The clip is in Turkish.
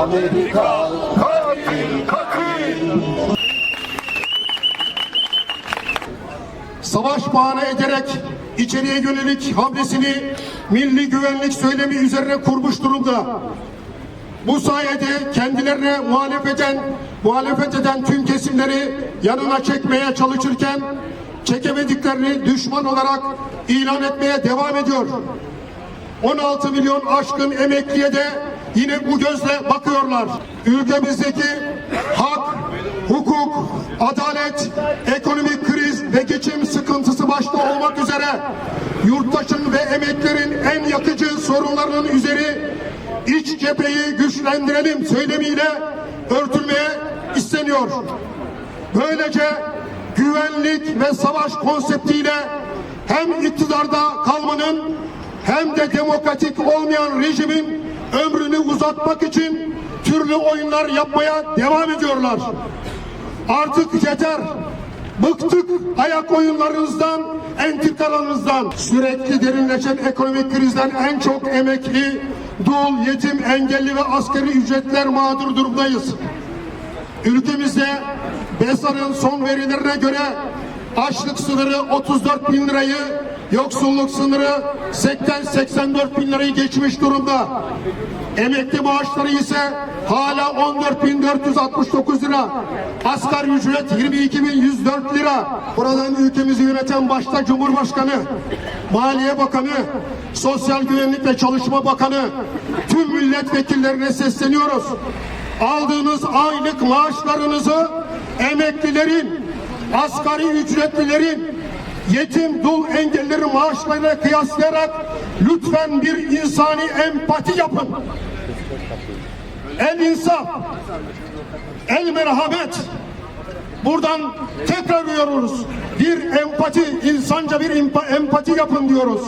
Amerika katil katil savaş bahane ederek içeriye yönelik hamlesini milli güvenlik söylemi üzerine kurmuş durumda. Bu sayede kendilerine muhalefet eden, muhalefet eden tüm kesimleri yanına çekmeye çalışırken çekemediklerini düşman olarak ilan etmeye devam ediyor. 16 milyon aşkın emekliye de yine bu gözle bakıyorlar. Ülkemizdeki hak, hukuk, adalet, ekonomik kriz ve geçim sıkıntısı başta olmak üzere yurttaşın ve emeklerin en yakıcı sorunlarının üzeri iç cepheyi güçlendirelim söylemiyle örtülmeye isteniyor. Böylece güvenlik ve savaş konseptiyle hem iktidarda kalmanın hem de demokratik olmayan rejimin ömrünü uzatmak için türlü oyunlar yapmaya devam ediyorlar. Artık yeter. Bıktık ayak oyunlarınızdan, entrikalarınızdan. Sürekli derinleşen ekonomik krizden en çok emekli, dul, yetim, engelli ve askeri ücretler mağdur durumdayız. Ülkemizde BESAR'ın son verilerine göre açlık sınırı 34 bin lirayı, yoksulluk sınırı 80-84 bin lirayı geçmiş durumda. Emekli maaşları ise hala 14.469 lira. Asgari ücret 22.104 lira. Buradan ülkemizi yöneten başta Cumhurbaşkanı, Maliye Bakanı, Sosyal Güvenlik ve Çalışma Bakanı, tüm milletvekillerine sesleniyoruz aldığınız aylık maaşlarınızı emeklilerin, asgari ücretlilerin, yetim, dul, engellilerin maaşlarıyla kıyaslayarak lütfen bir insani empati yapın. El insaf, el merhamet. Buradan tekrar uyarıyoruz. Bir empati, insanca bir empa- empati yapın diyoruz.